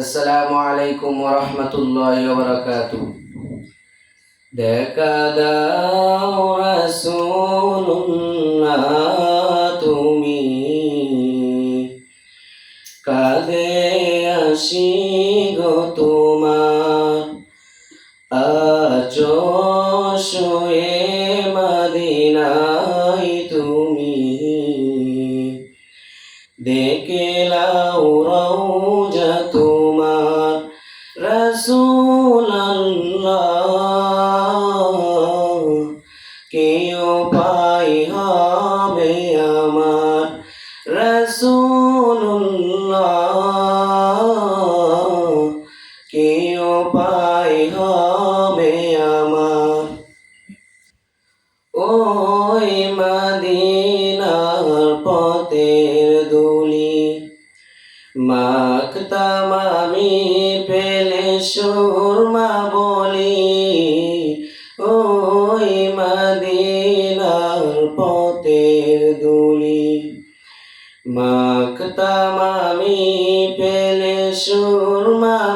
আসসালামু আলাইকুম ওরহমতুল্লাহ বারাকাত দেখা দাও তুমি। কাঁদে আসি গো তোমার। আজ দেখলাও রওজা তোমার রসুল কেউ পাই হবে আমার রসুল্লাহ কেউ পাই হবে আমার ওই মদিনার পথের দুলি মাখতাম আমি পেলে সুরমা বলি ওই মদিনার পথের দুলি। মাখতাম আমি পেলে সুরমা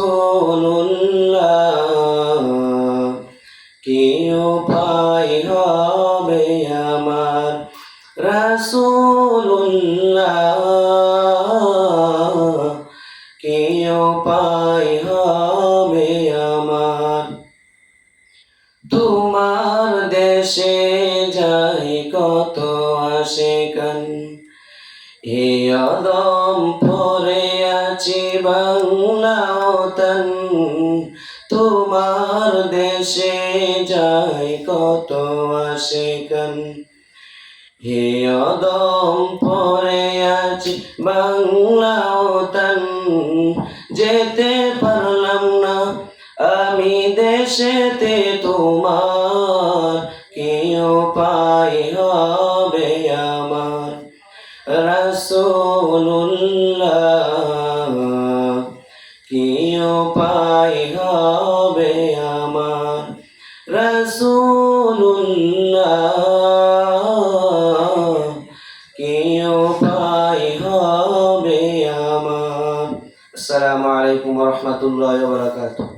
রসুল্লাহ কেউ পাই হবে আমার রসুল্লাহ কেউ পাই হবে আমার। তোমার দেশে যাই কত আসে কান এ অদম পরে বাংলা তোমার দেশে যাই কত আসে কান হে অদম, পরে আছি বাংলা তান যেতে পারলাম না। আমি দেশেতে তোমার কেউ পাই হবে আমার। রসুল্লাহ পাই হবে আমার রসুল্লাহ কেউ পাই হবে আমার। আসসালামু আলাইকুম রহমতুল্লাহ বারকাতুহ।